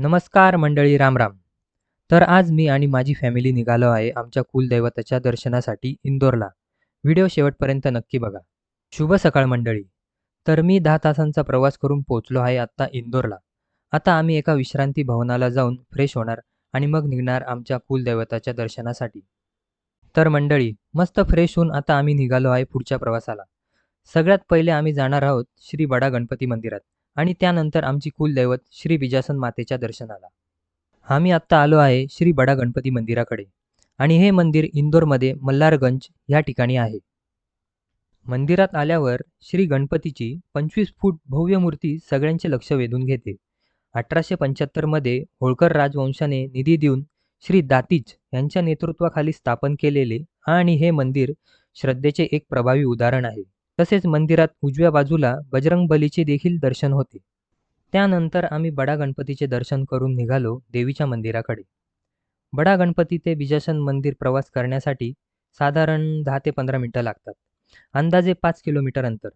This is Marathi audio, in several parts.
नमस्कार मंडळी रामराम तर आज मी आणि माझी फॅमिली निघालो आहे आमच्या कुलदैवताच्या दर्शनासाठी इंदोरला. व्हिडिओ शेवटपर्यंत नक्की बघा. शुभ सकाळ मंडळी. तर मी दहा तासांचा प्रवास करून पोचलो आहे आत्ता इंदोरला. आता आम्ही एका विश्रांती भवनाला जाऊन फ्रेश होणार आणि मग निघणार आमच्या कुलदैवताच्या दर्शनासाठी. तर मंडळी मस्त फ्रेश होऊन आता आम्ही निघालो आहे पुढच्या प्रवासाला. सगळ्यात पहिले आम्ही जाणार आहोत श्री बडा गणपती मंदिरात. आणि त्यानंतर आमची कुलदैवत श्री बिजासन मातेच्या दर्शनाला. आम्ही आत्ता आलो आहे श्री बडा गणपती मंदिराकडे. आणि हे मंदिर इंदोरमध्ये मल्हारगंज या ठिकाणी आहे. मंदिरात आल्यावर श्री गणपतीची पंचवीस फूट भव्य मूर्ती सगळ्यांचे लक्ष वेधून घेते. अठराशे पंच्याहत्तरमध्ये होळकर राजवंशाने निधी देऊन श्री दातीज यांच्या नेतृत्वाखाली स्थापन केलेले आणि हे मंदिर श्रद्धेचे एक प्रभावी उदाहरण आहे. तसेच मंदिरात उजव्या बाजूला बजरंग बलीचे देखील दर्शन होते. त्यानंतर आम्ही बडा गणपतीचे दर्शन करून निघालो देवीच्या मंदिराकडे. बडा गणपती ते बिजासन मंदिर प्रवास करण्यासाठी साधारण दहा ते पंधरा मिनटं लागतात. अंदाजे पाच किलोमीटर अंतर.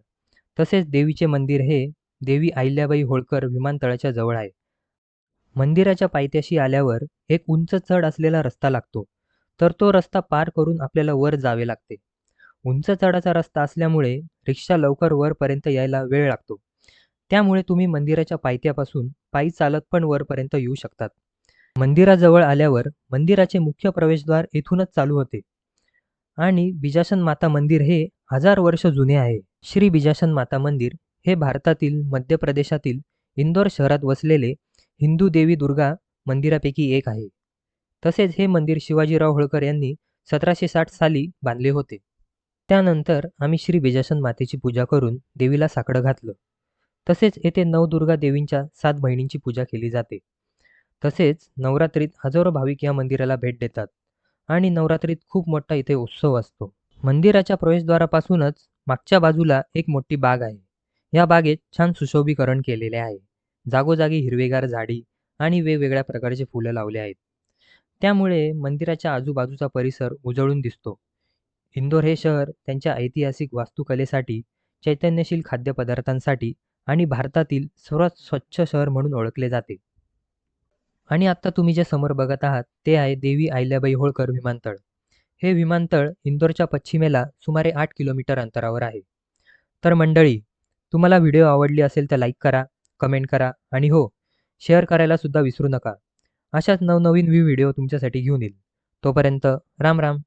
तसेच देवीचे मंदिर हे देवी अहिल्याबाई होळकर विमानतळाच्या जवळ आहे. मंदिराच्या पायथ्याशी आल्यावर एक उंच चढ असलेला रस्ता लागतो. तर तो रस्ता पार करून आपल्याला वर जावे लागते. उंच चढाचा रस्ता असल्यामुळे रिक्षा लवकर वरपर्यंत यायला वेळ लागतो. त्यामुळे तुम्ही मंदिराच्या पायथ्यापासून पायी चालत पण वरपर्यंत येऊ शकतात. मंदिराजवळ आल्यावर मंदिराचे मुख्य प्रवेशद्वार येथूनच चालू होते. आणि बिजासन माता मंदिर हे हजार वर्ष जुने आहे. श्री बिजासन माता मंदिर हे भारतातील मध्य प्रदेशातील इंदोर शहरात वसलेले हिंदू देवी दुर्गा मंदिरापैकी एक आहे. तसेच हे मंदिर शिवाजीराव होळकर यांनी सतराशे साठ साली बांधले होते. त्यानंतर आम्ही श्री बेजासन मातेची पूजा करून देवीला साकडं घातलं. तसेच येथे नवदुर्गा देवींच्या सात बहिणींची पूजा केली जाते. तसेच नवरात्रीत हजारो भाविक या मंदिराला भेट देतात आणि नवरात्रीत खूप मोठा इथे उत्सव असतो. मंदिराच्या प्रवेशद्वारापासूनच मागच्या बाजूला एक मोठी बाग आहे. या बागेत छान सुशोभीकरण केलेले आहे. जागोजागी हिरवेगार झाडी आणि वेगवेगळ्या प्रकारचे फुलं लावले आहेत. त्यामुळे मंदिराच्या आजूबाजूचा परिसर उजळून दिसतो. इंदोर हे शहर त्यांच्या ऐतिहासिक वास्तुकलेसाठी चैतन्यशील खाद्यपदार्थांसाठी आणि भारतातील सर्वात स्वच्छ शहर म्हणून ओळखले जाते. आणि आत्ता तुम्ही जे समोर बघत आहात ते आहे देवी अहिल्याबाई होळकर विमानतळ. हे विमानतळ इंदोरच्या पश्चिमेला सुमारे आठ किलोमीटर अंतरावर आहे. तर मंडळी तुम्हाला व्हिडिओ आवडली असेल तर लाईक करा कमेंट करा आणि हो शेअर करायला सुद्धा विसरू नका. अशाच नवनवीन व्हिडिओ तुमच्यासाठी घेऊन येईल. तोपर्यंत राम राम.